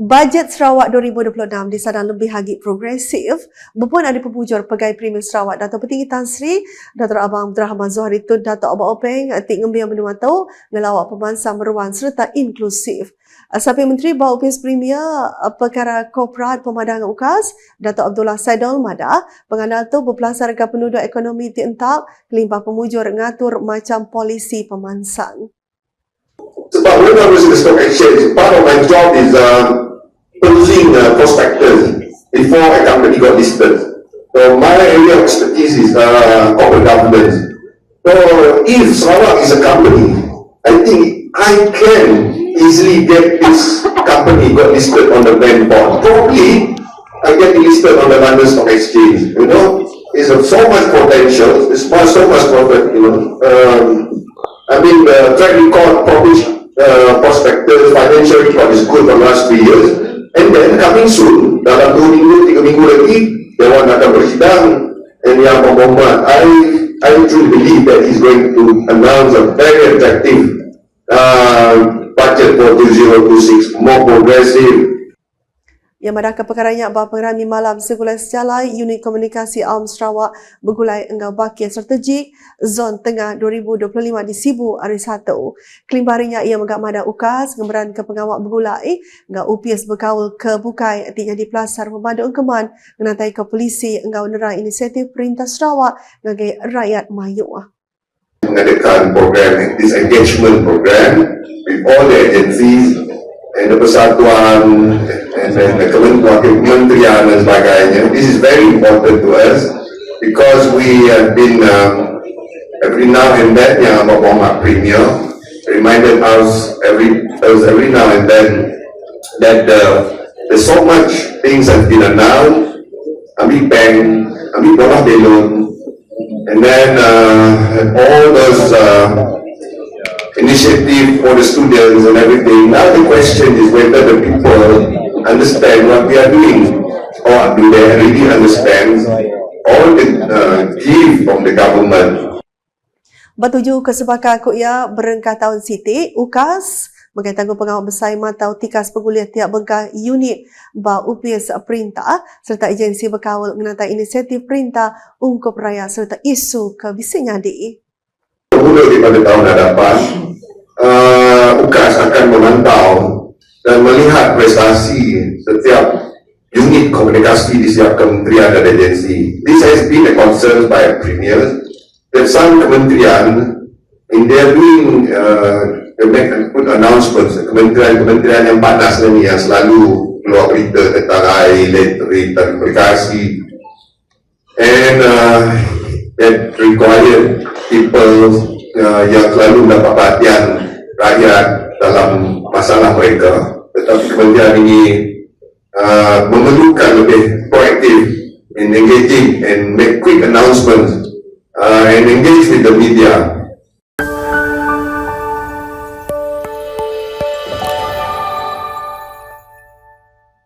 Bajet Sarawak 2026 disadang lebih lagi progresif. Berpun ada pemujur Pegawai Premier Sarawak Dato' Petinggi Tan Sri, Dato' Abang Abdul Rahman Zuhari Tun, Dato' Abang Openg, Atik Ngembiang Menumatau, ngelawak pemansang meruan serta inklusif. Sapi Menteri Bau Upis Premier Perkara Korporat Pemandangan UKAS, Dato' Abdullah Saidul Mada, pengandal tu berpelasarkan penduduk ekonomi dientak, kelimpah pemujur ngatur macam polisi pemansang. Sebab when I was in the stock exchange, part of my job is um, perusing uh, prospectus before a company got listed. So my area of expertise is uh, corporate governance. So if Sarawak is a company, I think I can easily get this company got listed on the main board. Probably I get listed on the London Stock Exchange. You know, it's so much potential. It's so much profit. You know, um, I mean the track record published uh, prospectus, financial record is good for the last three years. And then coming soon, dalam dua minggu, tiga minggu lagi, Dewan akan bersidang and Yang Muhammad, I I truly believe that he's going to announce a very attractive uh, budget for 2026, more progressive, Yang madahkan perkaranya Abah Pengerami Malam Segulai Sejalan Unit Komunikasi Alam Sarawak bergulai enggau bakir strategik Zon Tengah 2025 di Sibu hari satu. Kelimbarinya ia menggak madah ukas gembaran ke pengawak bergulai enggau UPS berkawal ke bukai tiga di Pelasar Memadu Engkeman menantai ke polisi enggau nerang inisiatif Perintah Sarawak ngagai rakyat mayu. mengadakan program disengagement program with all the agencies and the persatuan and then the kementerian, dan sebagainya. This is very important to us because we have been um, every now and then yang Abang Muhammad Premier reminded us every us every now and then that uh, there's so much things have been announced. Ambil bank, ambil bola belon, and then uh, all those uh, initiative for the students and everything. Now the question is whether the people understand what we are doing, or do they really understand all the uh, gift from the government? Bertuju kesepakatan kuya berengkah tahun Siti, UKAS tanggung pengawal besar matau tikas peguliah tiap bengkah unit ba UPS perintah serta agensi berkawal mengenai inisiatif perintah ungkup raya serta isu kebisinya di. Bermula daripada tahun hadapan, uh, UKAS akan memantau dan melihat prestasi setiap unit komunikasi di setiap kementerian dan agensi. This has been a concern by premier that some kementerian in their doing uh, make put announcements kementerian-kementerian yang panas ni yang selalu keluar berita tentang air, elektrik, telekomunikasi and uh, that required people uh, yang selalu mendapat perhatian rakyat masalah mereka. Tetapi kementerian ini uh, memerlukan lebih proaktif in engaging and make quick announcements uh, and engage with the media